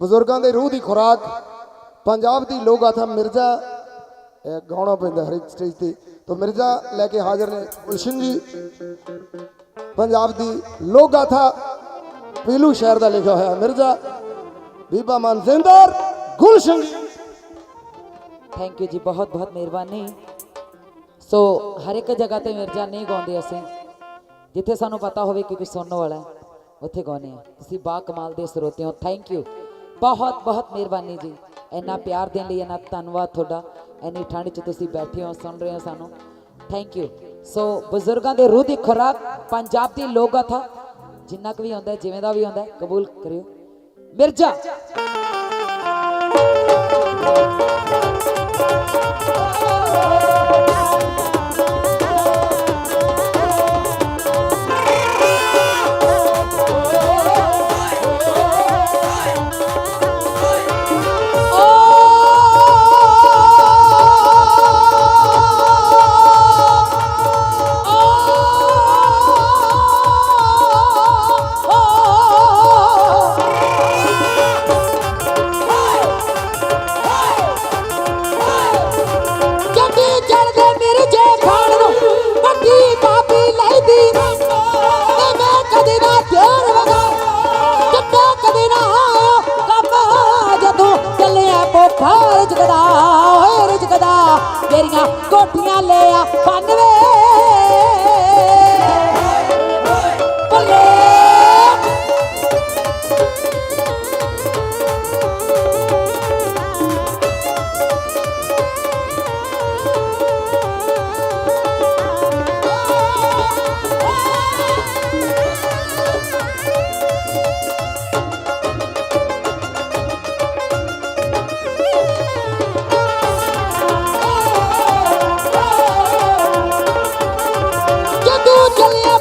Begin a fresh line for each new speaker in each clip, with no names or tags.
ਬਜ਼ੁਰਗਾਂ ਦੇ ਰੂਹ ਦੀ ਖੁਰਾਕ, ਪੰਜਾਬ ਦੀ ਲੋਕ ਗਾਥਾ ਮਿਰਜ਼ਾ ਗਾਉਣਾ ਪੈਂਦਾ ਹਰ ਇੱਕ ਸਟੇਜ ਤੇ। ਤਾਂ ਮਿਰਜ਼ਾ ਲੈ ਕੇ ਹਾਜ਼ਰ ਨੇ ਗੁਲਸ਼ਨ ਜੀ। ਪੰਜਾਬ ਦੀ ਲੋਕ ਗਾਥਾ ਪੀਲੂ ਸ਼ਹਿਰ ਦਾ ਲਿਖਿਆ ਹੋਇਆ ਮਿਰਜ਼ਾ। ਬੀਬਾ ਮਨਜ਼ਿੰਦਰ ਗੁਲਸ਼ਨ ਜੀ।
ਥੈਂਕ ਯੂ ਜੀ, ਬਹੁਤ ਬਹੁਤ ਮਿਹਰਬਾਨੀ। ਸੋ ਹਰ ਇੱਕ ਜਗ੍ਹਾ ਤੇ ਮਿਰਜ਼ਾ ਨਹੀਂ ਗਾਉਂਦੇ ਅਸੀਂ। ਜਿੱਥੇ ਸਾਨੂੰ ਪਤਾ ਹੋਵੇ ਕਿ ਕੋਈ ਸੁਣਨ ਵਾਲਾ ਹੈ, ਉੱਥੇ ਗਾਉਂਦੇ ਆ ਤੁਸੀਂ ਬਾ ਕਮਾਲ ਦੇ ਸਰੋਤੇ ਹੋ। ਥੈਂਕ ਯੂ ਬਹੁਤ ਬਹੁਤ ਮਿਹਰਬਾਨੀ ਜੀ। ਇੰਨਾ ਪਿਆਰ ਦੇਣ ਲਈ, ਇੰਨਾ ਧੰਨਵਾਦ ਤੁਹਾਡਾ। ਇੰਨੀ ਠੰਡ 'ਚ ਤੁਸੀਂ ਬੈਠੇ ਹੋ, ਸੁਣ ਰਹੇ ਹੋ ਸਾਨੂੰ। ਥੈਂਕ ਯੂ ਸੋ ਬਜ਼ੁਰਗਾਂ ਦੇ ਰੂਹ ਦੀ ਖੁਰਾਕ ਪੰਜਾਬ ਦੀ ਲੋਕ ਗਾਥਾ ਜਿੰਨਾ ਕੁ ਵੀ ਆਉਂਦਾ, ਜਿਵੇਂ ਦਾ ਵੀ ਆਉਂਦਾ, ਕਬੂਲ ਕਰਿਓ। ਮਿਰਜ਼ਾ!
ਜੱਗੀ ਬੋਖਾਰ ਜਗਦਾ ਓਏ ਰਜਗਦਾ ਮੇਰੀਆਂ ਕੋਠੀਆਂ ਲਿਆ ਪੰਨਵੇ ਬੱਲੇ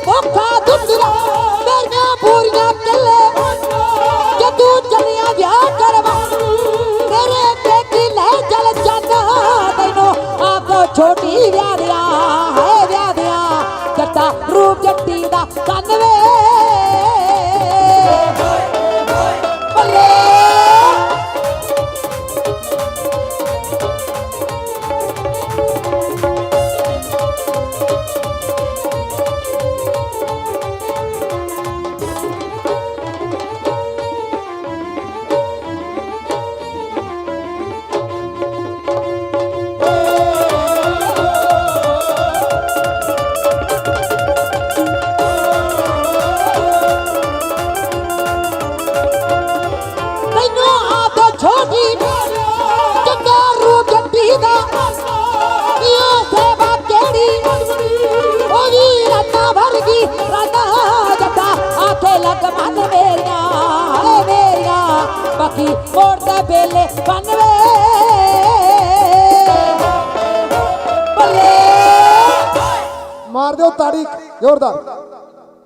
বক্ষ ਮੇਰੀਆਂ ਮੋੜਦਾ ਬੇਲੇ ਬੰਨਵੇ ਬੱਲੇ।
ਮਾਰ ਦਿਓ ਤਾੜੀ ਜ਼ੋਰਦਾਰ।